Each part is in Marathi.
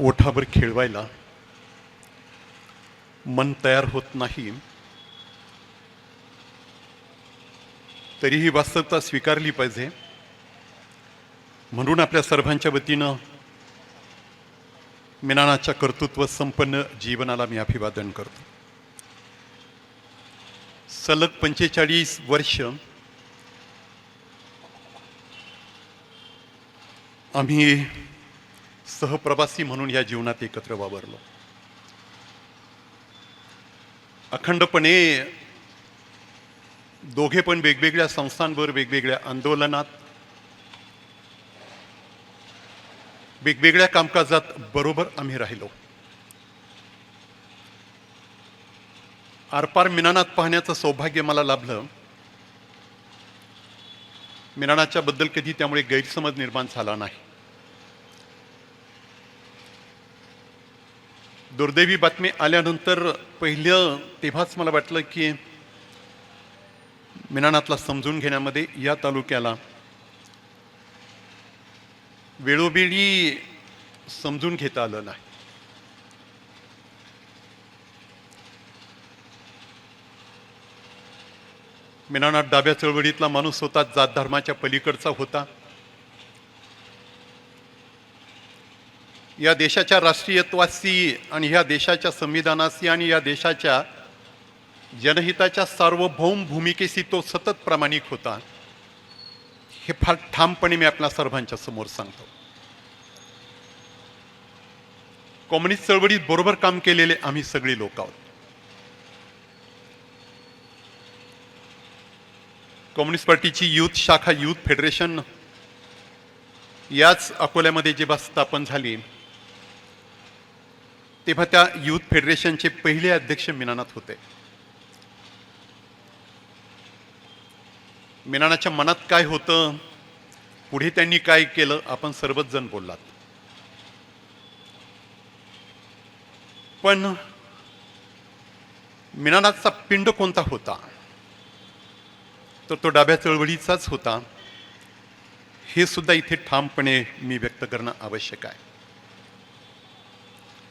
ओठावर खेळवायला मन तयार होत नाही तरीही वास्तवता स्वीकारली पाहिजे. म्हणून आपल्या सर्वांच्या वतीनं मिनानाच्या कर्तृत्व संपन्न जीवनाला मी अभिवादन करतो. सलग पंचेचाळीस वर्ष आम्ही सहप्रवासी म्हणून या जीवनात एकत्र वावरलो. अखंडपणे दोघे पण वेगवेगळ्या संस्थांवर वेगवेगळ्या आंदोलनात वेगवेगळ्या कामकाजात बरोबर आम्ही राहिलो. आरपार मिनानात पाहण्याचं सौभाग्य मला लाभलं. मिनानाच्या बद्दल कधी त्यामुळे गैरसमज निर्माण झाला नाही. दुर्दैवी बातमी आल्यानंतर पहिलं तेव्हाच मला वाटलं की मिनानातला समजून घेण्यामध्ये या तालुक्याला वेळोवेळी समजून घेता आलं नाही. मिनानात डाब्या चळवळीतला माणूस होता जात धर्माच्या पलीकडचा होता. या देशाच्या राष्ट्रीयत्वाशी आणि ह्या देशाच्या संविधानाशी आणि या देशाच्या जनहिताच्या सार्वभौम भूमिकेशी तो सतत प्रामाणिक होता. हे फार ठामपणे मी आपल्या सर्वांच्या समोर सांगतो. कम्युनिस्ट चळवळीत बरोबर काम केलेले आम्ही सगळी लोक आहोत. कम्युनिस्ट पार्टीची युथ शाखा युथ फेडरेशन याच अकोल्यामध्ये जेव्हा स्थापन झाली तेव्हा त्या युथ फेडरेशनचे पहिले अध्यक्ष मीनानाथ होते. मिनानाच्या मनात काय होतं? पुढे त्यांनी काय केलं? आपण सर्वच जण बोललात. पण मीनानाथचा पिंड कोणता होता? तर तो डाब्या चळवळीचाच होता. हे सुद्धा इथे ठामपणे मी व्यक्त करणं आवश्यक आहे.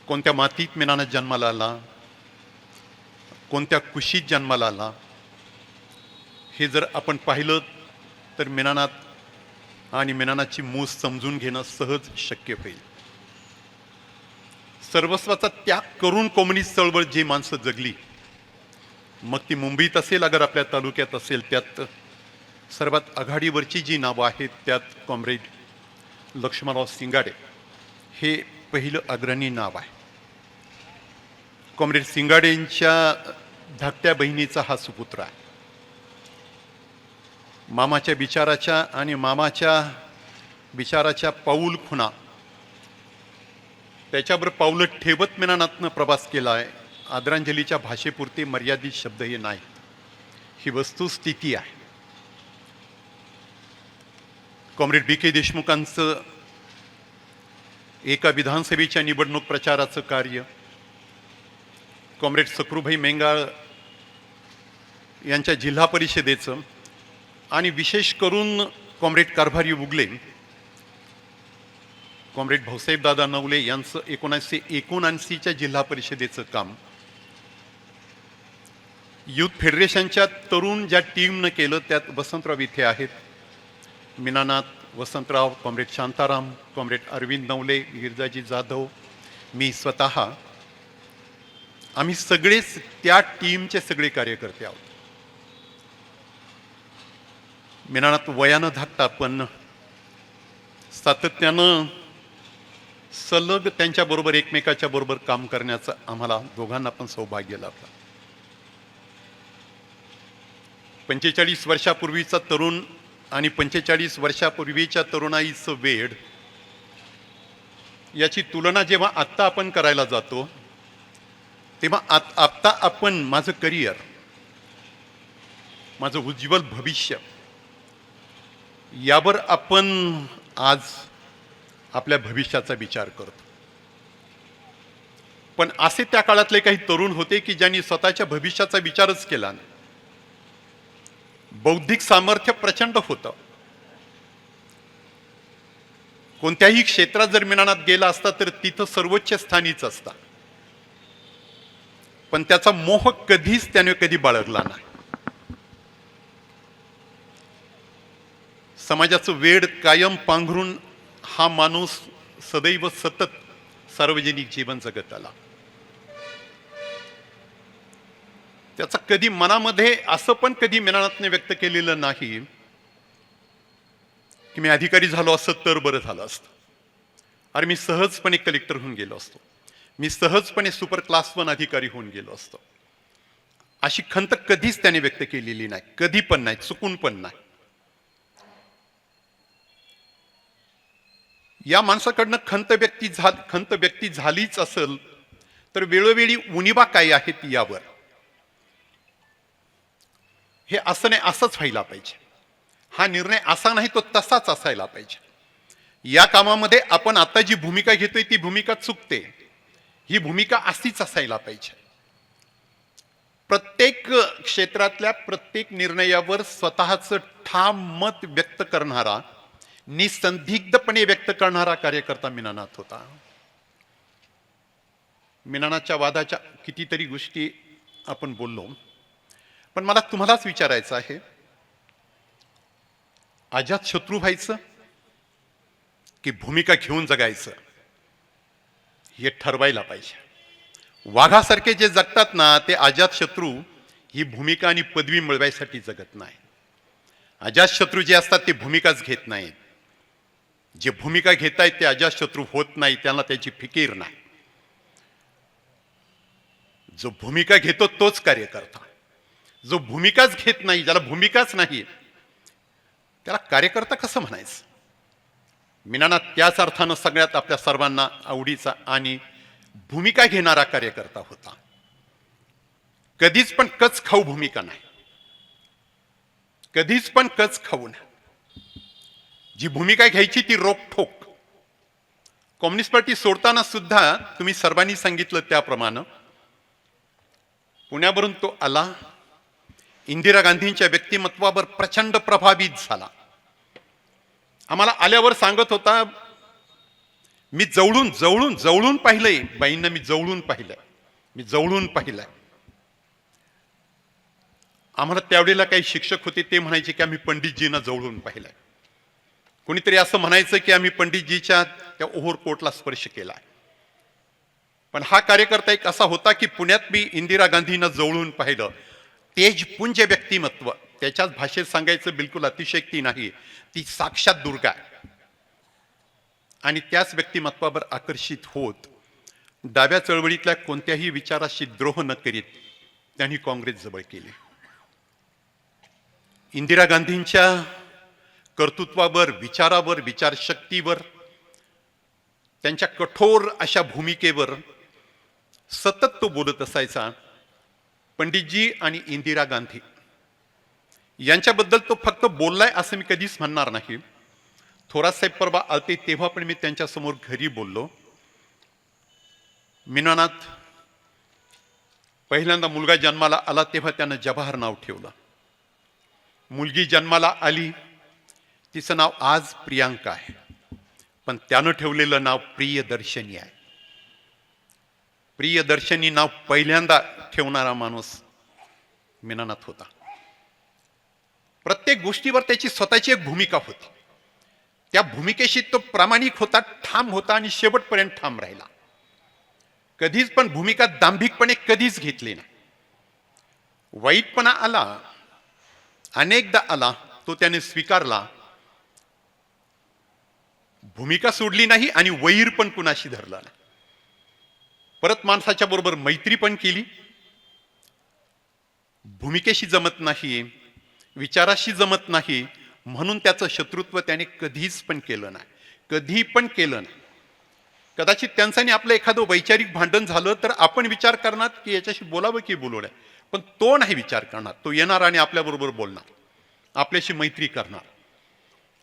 कोणत्या मातीत मीनानं जन्माला आला? कोणत्या कुशीत जन्माला आला? हे जर आपण पाहिलं तर मेनानात आणि मेनानाची मूस समजून घेणं सहज शक्य होईल. सर्वस्वाचा त्याग करून कम्युनिस्ट चळवळ जी माणसं जगली मग ती मुंबईत असेल अगर आपल्या तालुक्यात असेल त्यात सर्वात आघाडीवरची जी नावं आहेत त्यात कॉम्रेड लक्ष्मणराव सिंगाडे. हे पहिलं अग्रणी नाव आहे. कॉम्रेड सिंगाडेंच्या धाकट्या बहिणीचा हा सुपुत्र आहे. मामाच्या विचाराच्या आणि मामाच्या विचाराच्या पाऊल खुणा त्याच्यावर पावलं ठेवत मेनानातनं प्रवास केला आहे. आदरांजलीच्या भाषेपुरते मर्यादित शब्द हे नाही. ही वस्तुस्थिती आहे. कॉम्रेड बी के देशमुखांचं एका विधानसभेच्या निवडणूक प्रचाराचं कार्य. कॉम्रेड सक्रूभाई मेंगाळ यांच्या जिल्हा परिषदेचं आणि विशेष करून कॉम्रेड कारभारी उगले कॉम्रेड भाऊसाहेबदादा नवले यांचं एकोणीसशे एकोणऐंशीच्या जिल्हा परिषदेचं काम. युथ फेडरेशनच्या तरुण ज्या टीमनं केलं त्यात वसंतराव इथे आहेत. मीनानाथ वसंतराव कॉम्रेड शांताराम कॉम्रेड अरविंद नवले गिरजाजी जाधव मी स्वतः. आम्ही सगळेच त्या टीमचे सगळे कार्यकर्ते आहोत. मीनानाथ वयानं धाकटा पण सातत्यानं सलग त्यांच्याबरोबर एकमेकाच्या बरोबर काम करण्याचं आम्हाला दोघांना पण सौभाग्य लाभलं. पंचेचाळीस वर्षापूर्वीचा तरुण आणि पंचेचाळीस वर्षापूर्वीच्या तरुणाईचं वेड याची तुलना जेव्हा आत्ता आपण करायला जातो तेव्हा आत आत्ता आपण माझं करिअर माझं उज्ज्वल भविष्य यावर आपण आज आपल्या भविष्याचा विचार करतो. पण असे त्या काळातले काही तरुण होते की ज्यांनी स्वतःच्या भविष्याचा विचारच केला नाही. बौद्धिक सामर्थ्य प्रचंड होतं. कोणत्याही क्षेत्रात जर मिनानात गेला असता तर तिथं सर्वोच्च स्थानीच असता. पण त्याचा मोह कधीच त्याने कधी बाळगला नाही. समाजाचं वेड कायम पांघरून हा माणूस सदैव सतत सार्वजनिक जीवन जगत आला. त्याचा कधी मनामध्ये असं पण कधी मिनानातने व्यक्त केलेलं नाही की मी अधिकारी झालो असत तर बरं झालं असतं. अरे मी सहजपणे कलेक्टर होऊन गेलो असतो. मी सहजपणे सुपर क्लास वन अधिकारी होऊन गेलो असतो. अशी खंत कधीच त्याने व्यक्त केलेली नाही. कधी पण नाही चुकून पण नाही. या माणसाकडनं खंत व्यक्ती झा खंत व्यक्ती झालीच असेल तर वेळोवेळी उणिबा काय आहेत यावर? हे असं नाही असंच व्हायला पाहिजे. हा निर्णय असा नाही तो तसाच असायला पाहिजे. या कामामध्ये आपण आता जी भूमिका घेतोय ती भूमिका चुकते. ही भूमिका अशीच असायला पाहिजे. प्रत्येक क्षेत्रातल्या प्रत्येक निर्णयावर स्वतःचं ठाम मत व्यक्त करणारा निसंदिग्धपणे व्यक्त करणारा कार्यकर्ता मिनानाथ होता. मिनानाच्या वादाच्या कितीतरी गोष्टी आपण बोललो. पण मला तुम्हालाच विचारायचं आहे. अजात शत्रू व्हायचं की भूमिका घेऊन जगायचं? हे ठरवायला पाहिजे. वाघासारखे जे जगतात ना ते अजात शत्रू ही भूमिका आणि पदवी मिळवायसाठी जगत नाही. अजात शत्रू जे असतात ते भूमिकाच घेत नाहीत. जे भूमिका घेत आहेत ते अजात शत्रू होत नाही त्यांना त्याची फिकीर नाही. जो भूमिका घेतो तोच कार्यकर्ता जो भूमिकाच घेत नाही ज्याला भूमिकाच नाही त्याला कार्यकर्ता कसं म्हणायचं? मीनाना त्याच अर्थानं सगळ्यात आपल्या सर्वांना आवडीचा आणि भूमिका घेणारा कार्यकर्ता होता. कधीच पण कच खाऊ भूमिका नाही. कधीच पण कच खाऊ नाही. जी भूमिका घ्यायची ती रोखोक कम्युनिस्ट पार्टी सोडताना सुद्धा तुम्ही सर्वांनी सांगितलं त्याप्रमाणे पुण्यावरून तो आला इंदिरा गांधींच्या व्यक्तिमत्वावर प्रचंड प्रभावित झाला. आम्हाला आल्यावर सांगत होता मी जवळून जवळून जवळून पाहिलंय बाईंना मी जवळून पाहिलंय. मी जवळून पाहिलंय. आम्हाला त्यावेळेला काही शिक्षक होते ते म्हणायचे की आम्ही पंडितजींना जवळून पाहिलंय. कोणीतरी असं म्हणायचं की आम्ही पंडितजीच्या त्या ओव्हरकोटला स्पर्श केला पण हा कार्यकर्ता एक असा होता की पुण्यात मी इंदिरा गांधींना जवळून पाहिलं. तेजपुंज व्यक्तिमत्व. त्याच्याच भाषेत सांगायचं बिलकुल अतिशयक्ती नाही. ती साक्षात दुर्गा आहे. आणि त्याच व्यक्तिमत्वावर आकर्षित होत डाव्या चळवळीतल्या कोणत्याही विचाराशी द्रोह न करीत त्यांनी काँग्रेस जवळ केली. इंदिरा गांधींच्या कर्तृत्वावर विचारावर विचारशक्तीवर त्यांच्या कठोर अशा भूमिकेवर सतत तो बोलत असायचा. पंडितजी आणि इंदिरा गांधी. यांच्याबद्दल तो फक्त बोललाय असं मी कधीच म्हणणार नाही. थोरात साहेब परवा आलते तेव्हा पण मी त्यांच्यासमोर घरी बोललो. मिनानाथ पहिल्यांदा मुलगा जन्माला आला तेव्हा त्यानं जवाहर नाव ठेवलं. मुलगी जन्माला आली तिचं नाव आज प्रियांका आहे. पण त्यानं ठेवलेलं नाव प्रियदर्शनी आहे. प्रियदर्शनी नाव पहिल्यांदा ठेवणारा माणूस मिनानाथ होता. प्रत्येक गोष्टीवर त्याची स्वतःची एक भूमिका होती. त्या भूमिकेशी तो प्रामाणिक होता ठाम होता आणि शेवटपर्यंत ठाम राहिला. कधीच पण भूमिका दांभिकपणे कधीच घेतली नाही. वाईटपणा आला अनेकदा आला तो त्याने स्वीकारला. भूमिका सोडली नाही आणि वैर पण कुणाशी धरला नाही. परत माणसाच्या बरोबर मैत्री पण केली. भूमिकेशी जमत नाही विचाराशी जमत नाही म्हणून त्याचं शत्रुत्व त्याने कधीच पण केलं नाही. कधी पण केलं नाही. कदाचित त्यांचं आपलं एखादं वैचारिक भांडण झालं तर आपण विचार करणार की याच्याशी बोलावं की बोलू पण तो नाही विचार करणार. तो येणार आणि आपल्याबरोबर बोलणार. आपल्याशी मैत्री करणार.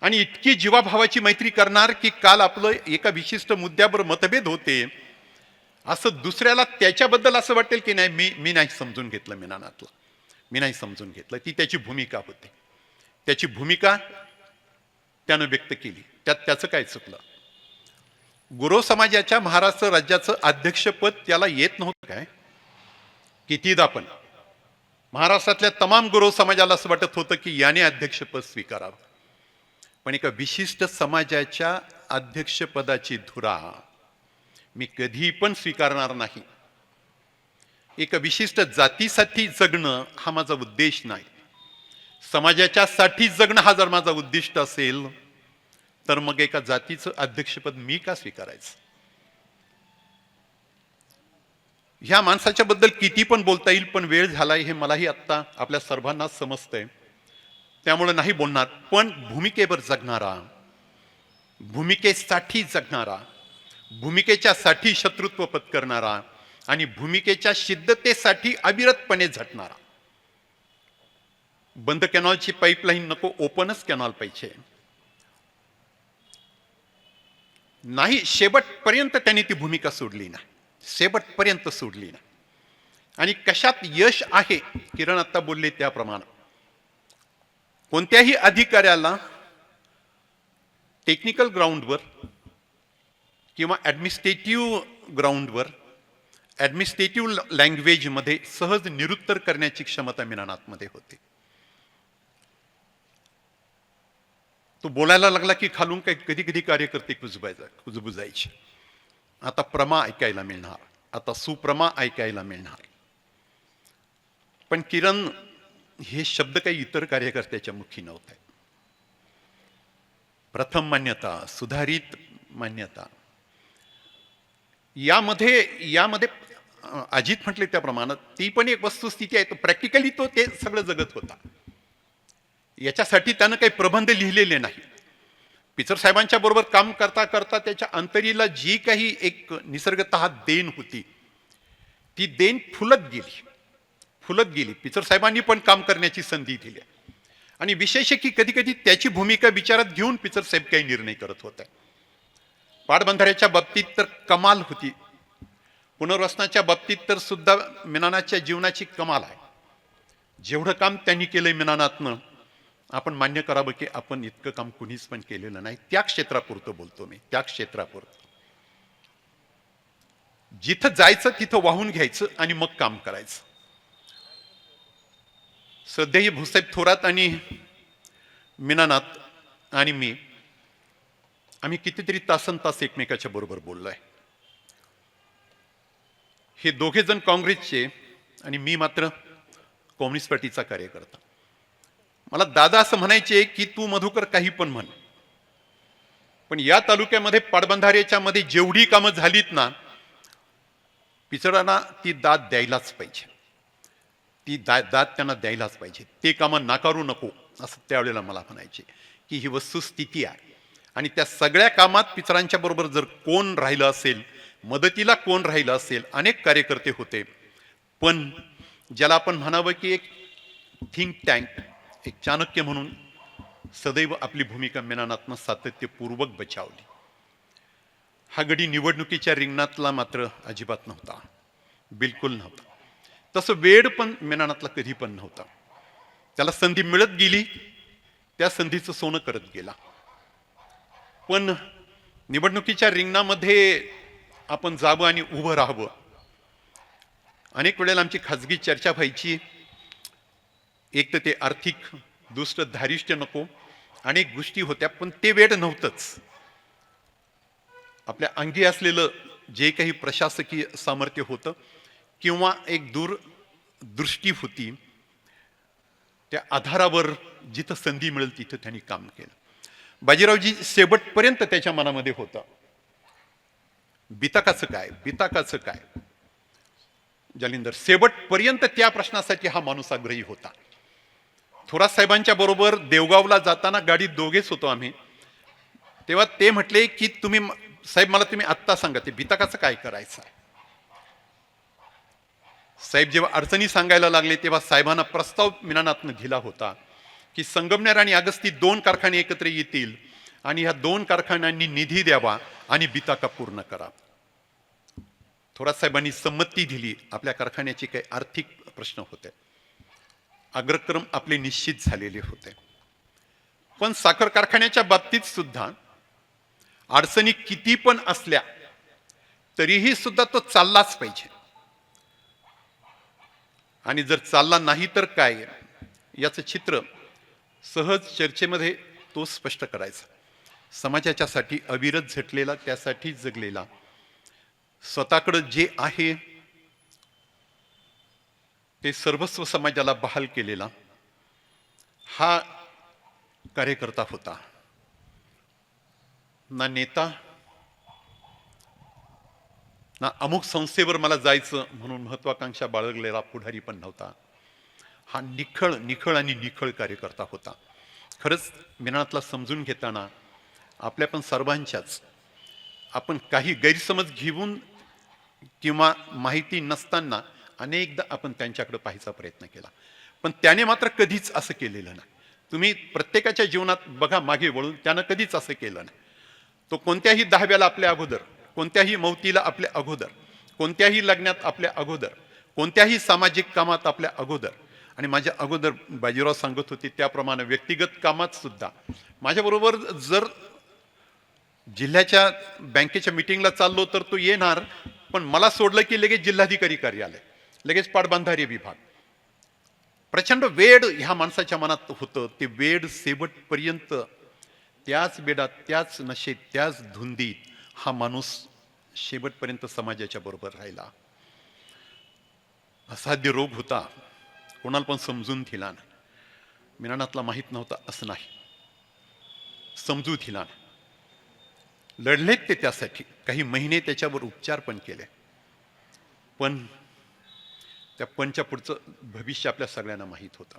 आणि इतकी जीवाभावाची मैत्री करणार की काल आपलं एका विशिष्ट मुद्द्यावर मतभेद होते. असं दुसऱ्याला त्याच्याबद्दल असं वाटेल की नाही मी मी नाही समजून घेतलं मीनानातला मी नाही समजून घेतलं. ती त्याची भूमिका होती. त्याची भूमिका त्यानं व्यक्त केली. त्यात त्याचं काय चुकलं? गुरव समाजाच्या महाराष्ट्र राज्याचं अध्यक्षपद त्याला येत नव्हतं काय? कितीदा पण. महाराष्ट्रातल्या तमाम गुरव समाजाला असं वाटत होतं की याने अध्यक्षपद स्वीकारावं. पण एका विशिष्ट समाजाच्या अध्यक्षपदाची धुरा मी कधी पण स्वीकारणार नाही. एका विशिष्ट जातीसाठी जगणं हा माझा उद्देश नाही. समाजाच्या साठी जगणं हा जर माझा उद्दिष्ट असेल तर मग एका जातीचं अध्यक्षपद मी का स्वीकारायचं? ह्या माणसाच्या बद्दल किती पण बोलता येईल पण वेळ झालाय हे मलाही आत्ता आपल्या सर्वांना समजतंय. त्यामुळे नाही बोलणार पण भूमिकेवर जगणारा भूमिकेसाठी जगणारा भूमिकेच्या साठी शत्रुत्व पत्करणारा आणि भूमिकेच्या सिद्धतेसाठी अविरतपणे झटणारा. बंद कॅनॉलची पाईपलाईन नको ओपनच कॅनॉल पाहिजे. नाही शेवटपर्यंत त्यांनी ती भूमिका सोडली ना शेवटपर्यंत सोडली ना आणि कशात यश आहे? किरण आता बोलले त्याप्रमाणे. कोणत्याही अधिकाऱ्याला टेक्निकल ग्राउंडवर किंवा ॲडमिनिस्ट्रेटिव्ह ग्राउंडवर ॲडमिनिस्ट्रेटिव्ह लँग्वेजमध्ये सहज निरुत्तर करण्याची क्षमता मिनानाथमध्ये होते. तो बोलायला लागला की खालून काही कधी कधी कार्यकर्ते कुजबायचा कुजबुजायचे. आता प्रमा ऐकायला मिळणार आता सुप्रमा ऐकायला मिळणार. पण किरण हे शब्द काही इतर कार्यकर्त्याच्या मुखी नव्हते. प्रथम मान्यता सुधारित मान्यता. यामध्ये यामध्ये अजित म्हटले त्याप्रमाणे ती पण एक वस्तुस्थिती आहे. प्रॅक्टिकली तो ते सगळं जगत होता. याच्यासाठी त्यानं काही प्रबंध लिहिलेले नाही. पिचर साहेबांच्या बरोबर काम करता करता त्याच्या अंतरीला जी काही एक निसर्गत देण होती ती देण फुलत गेली. फुलत गेली. पिचर साहेबांनी पण काम करण्याची संधी दिली. आणि विशेष की कधी कधी त्याची भूमिका विचारात घेऊन पिचर साहेब काही निर्णय करत होते. पाटबंधाऱ्याच्या बाबतीत तर कमाल होती. पुनर्वसनाच्या बाबतीत तर सुद्धा मिनानाच्या जीवनाची कमाल आहे. जेवढं काम त्यांनी केलंय मिनानातनं आपण मान्य करावं की आपण इतकं काम कुणीच पण केलेलं नाही. त्या क्षेत्रापुरतं बोलतो मी त्या क्षेत्रापुरतं. जिथं जायचं तिथं वाहून घ्यायचं आणि मग काम करायचं. सध्याही भूसाहेब थोरात आणि मिनानाथ आणि मी आम्ही कितीतरी तासन तास एकमेकाच्या बरोबर बोललो आहे हे दोघेजण काँग्रेसचे आणि मी मात्र कम्युनिस्ट पार्टीचा कार्यकर्ता. मला दादा असं म्हणायचे की तू मधुकर काही पण म्हण. पण या तालुक्यामध्ये पाटबंधाऱ्याच्या मध्ये जेवढी कामं झालीत ना पिचडांना ती दाद द्यायलाच पाहिजे. ती दा दाद त्यांना द्यायलाच पाहिजे. ते कामं नाकारू नको असं त्यावेळेला मला म्हणायचे. की ही वस्तुस्थिती आहे. आणि त्या सगळ्या कामात पिचरांच्या बरोबर जर कोण राहिलं असेल मदतीला कोण राहिलं असेल? अनेक कार्यकर्ते होते. पण ज्याला आपण म्हणावं की एक थिंक टँक एक चाणक्य म्हणून सदैव आपली भूमिका मेनानातनं सातत्यपूर्वक बचावली. हा गडी निवडणुकीच्या रिंगणातला मात्र अजिबात नव्हता. बिलकुल नव्हता. तसं वेळ पण मेनानातला कधी पण नव्हता. त्याला संधी मिळत गेली त्या संधीचं सोनं करत गेला. पण निवडणुकीच्या रिंगणामध्ये आपण जावं आणि उभं राहावं. अनेक वेळेला आमची खाजगी चर्चा व्हायची. एक तर ते आर्थिक दुष्ट धारिष्ट्य नको. अनेक गोष्टी होत्या पण ते वेळ नव्हतंच. आपल्या अंगी असलेलं जे काही प्रशासकीय सामर्थ्य होतं किंवा एक दूर दृष्टी होती त्या आधारावर जिथं संधी मिळेल तिथं त्यांनी काम केलं. बाजीरावजी शेवटपर्यंत त्याच्या मनामध्ये होतं. बिताकाचं काय? बिताकाचं काय? जालिंदर शेवटपर्यंत त्या प्रश्नासाठी हा माणूस आग्रही होता. थोरात साहेबांच्या बरोबर देवगावला जाताना गाडीत दोघेच होतो आम्ही. तेव्हा ते म्हटले की तुम्ही साहेब मला तुम्ही आत्ता सांगा ते बिताकाचं काय करायचं? आहे साहेब जेव्हा अडचणी सांगायला लागले तेव्हा साहेबांना प्रस्ताव मिनानातनं दिला होता की संगमनेर आणि अगस्ती दोन कारखाने एकत्र येतील. आणि ह्या दोन कारखान्यांनी निधी द्यावा आणि बिताका पूर्ण करा. थोरात साहेबांनी संमती दिली. आपल्या कारखान्याचे काही आर्थिक प्रश्न होते. अग्रक्रम आपले निश्चित झालेले होते. पण साखर कारखान्याच्या बाबतीत सुद्धा अडचणी किती पण असल्या तरीही सुद्धा तो चाललाच पाहिजे. आणि जर चालला नाही तर काय? याचं चित्र सहज चर्चेमध्ये तो स्पष्ट करायचा. समाजाच्यासाठी अविरत झटलेला त्यासाठी जगलेला. स्वतःकडं जे आहे ते सर्वस्व समाजाला बहाल केलेला हा कार्यकर्ता होता. ना नेता ना अमुक संस्थेवर मला जायचं म्हणून महत्वाकांक्षा बाळगलेला पुढारी पण नव्हता. हा निखळ निखळ आणि निखळ कार्यकर्ता होता. खरंच मिनातला समजून घेताना आपल्या पण सर्वांच्याच. आपण काही गैरसमज घेऊन किंवा माहिती नसताना अनेकदा आपण त्यांच्याकडे पाहायचा प्रयत्न केला. पण त्याने मात्र कधीच असं केलेलं नाही. तुम्ही प्रत्येकाच्या जीवनात बघा मागे वळून त्यानं कधीच असं केलं नाही. तो कोणत्याही दहाव्याला आपल्या अगोदर कोणत्याही मौतीला आपल्या अगोदर कोणत्याही लग्नात आपल्या अगोदर कोणत्याही सामाजिक कामात आपल्या अगोदर आणि माझ्या अगोदर बाजीराव सांगत होते त्याप्रमाणे व्यक्तिगत कामात सुद्धा. माझ्याबरोबर जर जिल्ह्याच्या बँकेच्या मिटिंगला चाललो तर तो येणार पण मला सोडलं की लगेच जिल्हाधिकारी कार्यालय लगेच पाटबंधारे विभाग. प्रचंड वेड ह्या माणसाच्या मनात होतं ते वेड शेवटपर्यंत त्याच वेडात त्याच नशेत त्याच धुंदीत हा माणूस शेवटपर्यंत समाजाच्या बरोबर राहिला. असाध्य रोग होता कोणाला पण समजून दिला ना मिनानातला माहीत नव्हता असं नाही. समजू दिला ना लढलेत ते त्यासाठी. काही महिने त्याच्यावर उपचार पण केले. पण त्या पणच्या पुढचं भविष्य आपल्या सगळ्यांना माहीत होतं.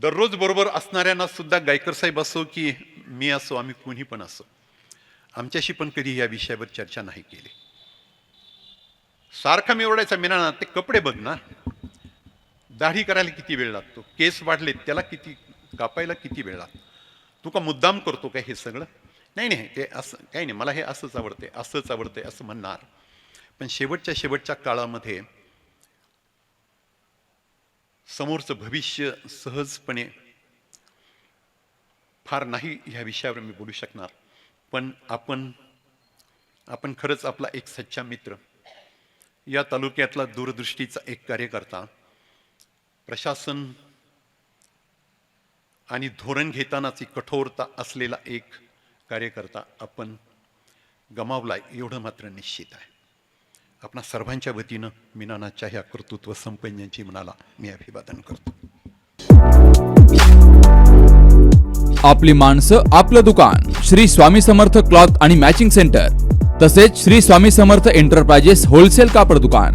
दररोज बरोबर असणाऱ्यांना सुद्धा गायकर साहेब असो की मी असो आम्ही कोणी पण असो आमच्याशी पण कधी या विषयावर चर्चा नाही केली. सारखा मी ओरडायचा ना ते कपडे बघ ना. दाढी करायला किती वेळ लागतो? केस वाढले त्याला किती कापायला किती वेळ लागतो? तू का मुद्दाम करतो का हे सगळं? नाही नाही ते असं काही नाही मला हे असंच आवडते असंच आवडते असं म्हणणार. पण शेवटच्या शेवटच्या काळामध्ये समोरचं भविष्य सहजपणे फार नाही ह्या विषयावर मी बोलू शकणार. पण आपण आपण खरंच आपला एक सच्चा मित्र या तालुक्यातला दूरदृष्टीचा एक कार्यकर्ता प्रशासन आणि धोरण घेतानाची कठोरता असलेला एक कार्यकर्ता आपण गमावलाय एवढं मात्र निश्चित आहे. आपणा सर्वांच्या वतीनं मीनानाच्या ह्या कर्तृत्व संपन्नाची मनाला मी अभिवादन करतो. आपली माणसं आपलं दुकान श्री स्वामी समर्थ क्लॉथ आणि मॅचिंग सेंटर तसेच श्री स्वामी समर्थ एंटरप्राइजेस होलसेल कापड दुकान.